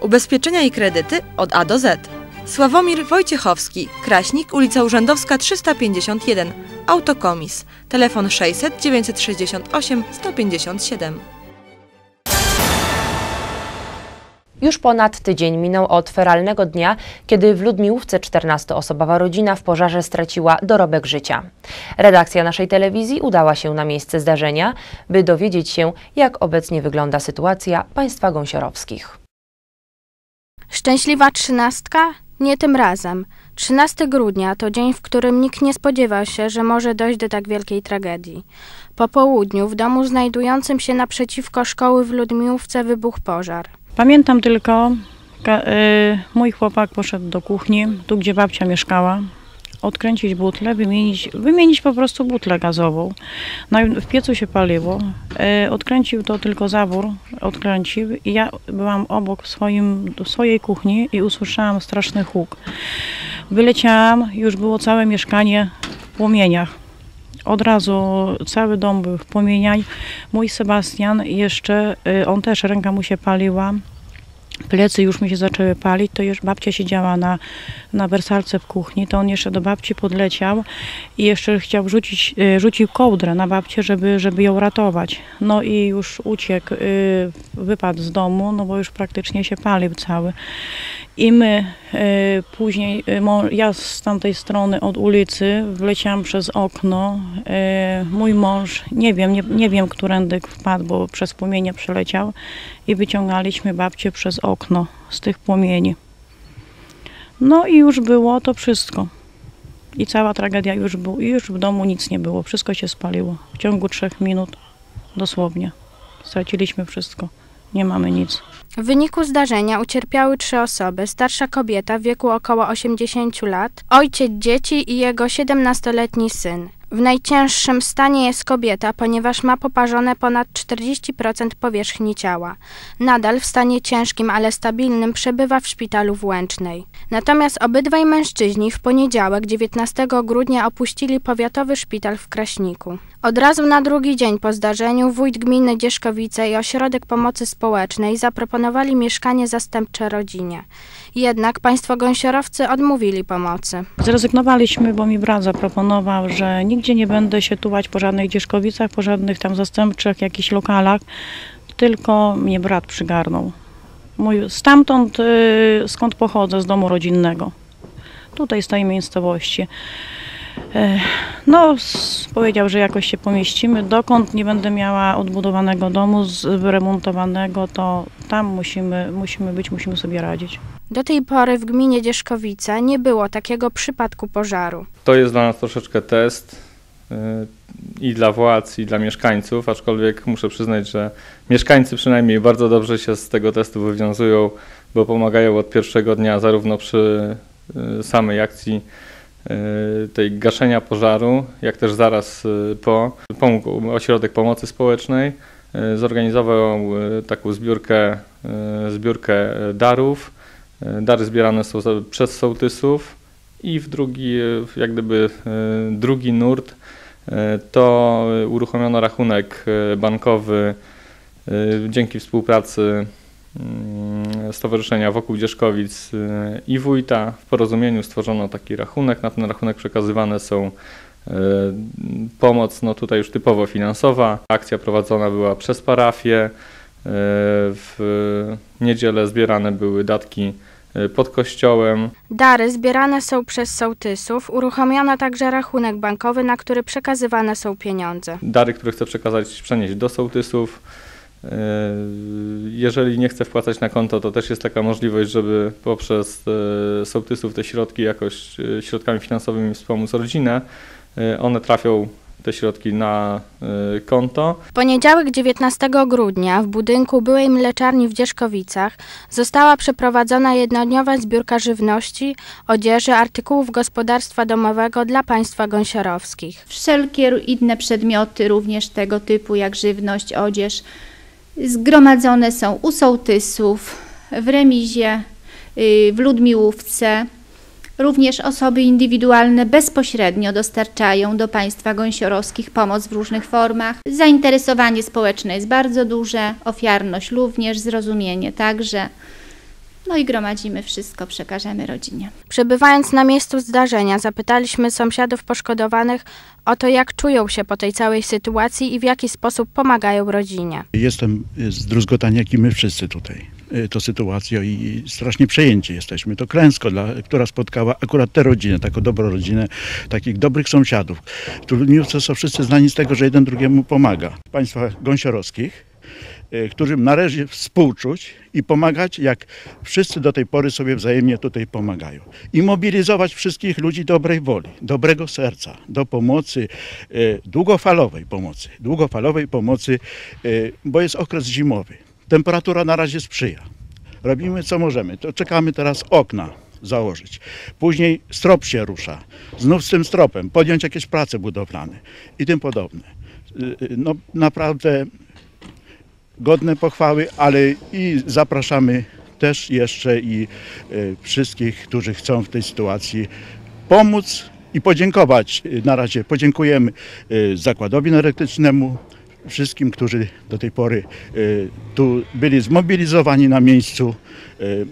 Ubezpieczenia i kredyty od A do Z. Sławomir Wojciechowski, Kraśnik, ulica Urzędowska 351, Autokomis, telefon 600 968 157. Już ponad tydzień minął od feralnego dnia, kiedy w Ludmiłówce 14-osobowa rodzina w pożarze straciła dorobek życia. Redakcja naszej telewizji udała się na miejsce zdarzenia, by dowiedzieć się, jak obecnie wygląda sytuacja państwa gąsiorowskich. Szczęśliwa trzynastka? Nie tym razem. 13 grudnia to dzień, w którym nikt nie spodziewał się, że może dojść do tak wielkiej tragedii. Po południu w domu znajdującym się naprzeciwko szkoły w Ludmiłówce wybuchł pożar. Pamiętam tylko, y, mój chłopak poszedł do kuchni, tu gdzie babcia mieszkała, odkręcić butlę, wymienić, wymienić po prostu butlę gazową. No w piecu się paliło. Y, odkręcił to tylko zawór, odkręcił i ja byłam obok w, swoim, w swojej kuchni i usłyszałam straszny huk. Wyleciałam, już było całe mieszkanie w płomieniach. Od razu cały dom był w płomieniach. Mój Sebastian jeszcze, y, on też ręka mu się paliła. Plecy już mi się zaczęły palić, to już babcia siedziała na, na wersalce w kuchni, to on jeszcze do babci podleciał i jeszcze chciał rzucić, y, rzucił kołdrę na babcię, żeby, żeby ją ratować. No i już uciekł, y, wypadł z domu, no bo już praktycznie się palił cały. I my y, później, mo- ja z tamtej strony od ulicy wleciałam przez okno. Y, mój mąż, nie wiem, nie, nie wiem, którędy wpadł, bo przez płomienie przeleciał i wyciągaliśmy babcię przez okno z tych płomieni. No i już było to wszystko. I cała tragedia już była. Już w domu nic nie było. Wszystko się spaliło. W ciągu trzech minut dosłownie. Straciliśmy wszystko. Nie mamy nic. W wyniku zdarzenia ucierpiały trzy osoby: starsza kobieta w wieku około 80 lat, ojciec dzieci i jego 17-letni syn. W najcięższym stanie jest kobieta, ponieważ ma poparzone ponad 40% powierzchni ciała. Nadal w stanie ciężkim, ale stabilnym przebywa w szpitalu w Łęcznej. Natomiast obydwaj mężczyźni w poniedziałek 19 grudnia opuścili powiatowy szpital w Kraśniku. Od razu na drugi dzień po zdarzeniu wójt gminy Dzieszkowice i Ośrodek Pomocy Społecznej zaproponowali mieszkanie zastępcze rodzinie. Jednak państwo gąsiorowcy odmówili pomocy. Zrezygnowaliśmy, bo mi brat zaproponował, że nigdzie nie będę się tułać po żadnych Dzieszkowicach, po żadnych tam zastępczych jakichś lokalach, tylko mnie brat przygarnął. Mój, stamtąd, y, skąd pochodzę, z domu rodzinnego. Tutaj z tej miejscowości. E, No, powiedział, że jakoś się pomieścimy. Dokąd nie będę miała odbudowanego domu, wyremontowanego, to tam musimy, musimy być, musimy sobie radzić. Do tej pory w gminie Dzieszkowice nie było takiego przypadku pożaru. To jest dla nas troszeczkę test i dla władz, i dla mieszkańców, aczkolwiek muszę przyznać, że mieszkańcy przynajmniej bardzo dobrze się z tego testu wywiązują, bo pomagają od pierwszego dnia zarówno przy y, samej akcji y, tej gaszenia pożaru, jak też zaraz y, po. Pomógł Ośrodek Pomocy Społecznej, y, zorganizował y, taką zbiórkę, y, zbiórkę y, darów. Y, Dary zbierane są przez sołtysów i w drugi, jak gdyby e, drugi nurt, e, to uruchomiono rachunek e, bankowy dzięki współpracy mm, Stowarzyszenia Wokół Dzieszkowic i Wójta. W porozumieniu stworzono taki rachunek. Na ten rachunek przekazywane są pomoc, no tutaj już typowo finansowa. Akcja prowadzona była przez parafię. W niedzielę zbierane były datki pod kościołem. Dary zbierane są przez sołtysów, uruchomiono także rachunek bankowy, na który przekazywane są pieniądze. dary, które chcę przekazać, przenieść do sołtysów. Yy, Jeżeli nie chcę wpłacać na konto, to też jest taka możliwość, żeby poprzez yy, sołtysów te środki jakoś środkami finansowymi wspomóc rodzinę. One trafią, te środki, na yy, konto. W poniedziałek 19 grudnia w budynku byłej mleczarni w Dzieszkowicach została przeprowadzona jednodniowa zbiórka żywności, odzieży, artykułów gospodarstwa domowego dla państwa gąsiorowskich. Wszelkie inne przedmioty, również tego typu jak żywność, odzież, zgromadzone są u sołtysów, w remizie, y, w Ludmiłówce. Również osoby indywidualne bezpośrednio dostarczają do państwa gąsiorowskich pomoc w różnych formach. Zainteresowanie społeczne jest bardzo duże, ofiarność również, zrozumienie także. No i gromadzimy wszystko, przekażemy rodzinie. Przebywając na miejscu zdarzenia, zapytaliśmy sąsiadów poszkodowanych o to, jak czują się po tej całej sytuacji i w jaki sposób pomagają rodzinie. Jestem zdruzgotany, jak i my wszyscy tutaj tą sytuacją i strasznie przejęci jesteśmy. To klęsko, dla, która spotkała akurat tę rodzinę, taką dobrą rodzinę, takich dobrych sąsiadów. Tu w Ludniówce są wszyscy znani z tego, że jeden drugiemu pomaga. Państwa gąsiorowskich, y, którym należy współczuć i pomagać, jak wszyscy do tej pory sobie wzajemnie tutaj pomagają. I mobilizować wszystkich ludzi dobrej woli, dobrego serca, do pomocy, y, długofalowej pomocy, długofalowej pomocy, y, bo jest okres zimowy. Temperatura na razie sprzyja. Robimy co możemy. To czekamy teraz okna założyć. Później strop się rusza. Znów z tym stropem podjąć jakieś prace budowlane i tym podobne. Y, y, No naprawdę godne pochwały, ale i zapraszamy też jeszcze i y, wszystkich, którzy chcą w tej sytuacji pomóc i podziękować. Na razie podziękujemy Zakładowi Energetycznemu, wszystkim, którzy do tej pory y, tu byli zmobilizowani na miejscu y,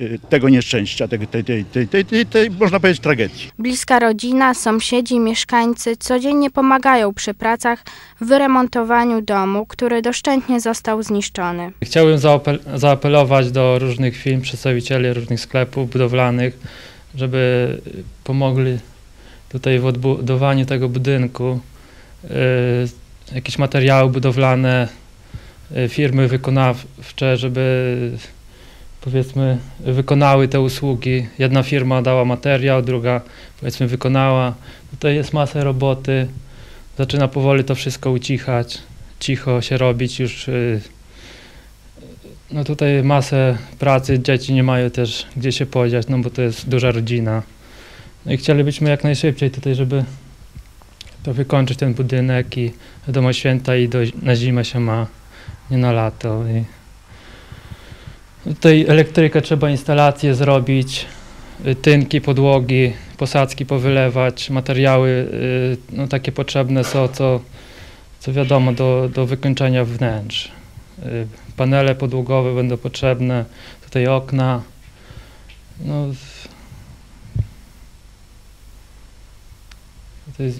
y, tego nieszczęścia, tej, tej, tej, tej, tej, tej, tej można powiedzieć tragedii. Bliska rodzina, sąsiedzi, mieszkańcy codziennie pomagają przy pracach w wyremontowaniu domu, który doszczętnie został zniszczony. Chciałbym zaapel- zaapelować do różnych firm, przedstawicieli różnych sklepów budowlanych, żeby pomogli tutaj w odbudowaniu tego budynku. Jakieś materiały budowlane, y, firmy wykonawcze, żeby powiedzmy wykonały te usługi. Jedna firma dała materiał, druga powiedzmy wykonała. Tutaj jest masa roboty. Zaczyna powoli to wszystko ucichać, cicho się robić już. y, no tutaj masę pracy, dzieci nie mają też gdzie się podziać, no bo to jest duża rodzina. No i chcielibyśmy jak najszybciej tutaj, żeby to wykończyć ten budynek i wiadomo święta i do, na zimę się ma, nie na lato. I tutaj elektrykę trzeba instalację zrobić, y, tynki, podłogi, posadzki powylewać, materiały y, no, takie potrzebne są, co, co wiadomo do, do wykończenia wnętrz. Y, Panele podłogowe będą potrzebne, tutaj okna. No,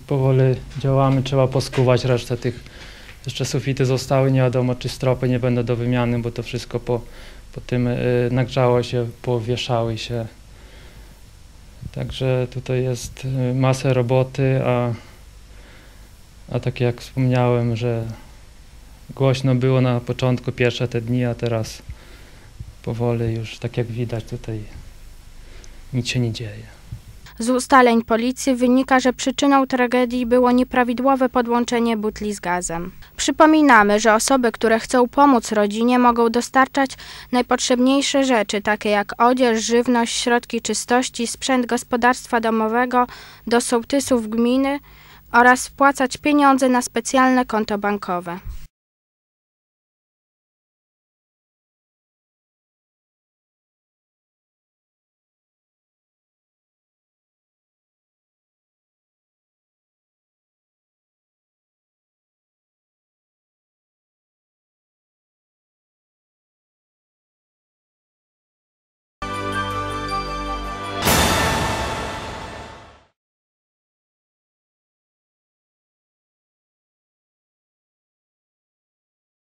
powoli działamy, trzeba poskuwać resztę tych. Jeszcze sufity zostały, nie wiadomo czy stropy nie będą do wymiany, bo to wszystko po, po tym y, nagrzało się, powieszały się. Także tutaj jest y, masę roboty, a, a tak jak wspomniałem, że głośno było na początku pierwsze te dni, a teraz powoli już tak jak widać tutaj nic się nie dzieje. Z ustaleń policji wynika, że przyczyną tragedii było nieprawidłowe podłączenie butli z gazem. Przypominamy, że osoby, które chcą pomóc rodzinie, mogą dostarczać najpotrzebniejsze rzeczy, takie jak odzież, żywność, środki czystości, sprzęt gospodarstwa domowego do sołtysów gminy oraz wpłacać pieniądze na specjalne konto bankowe.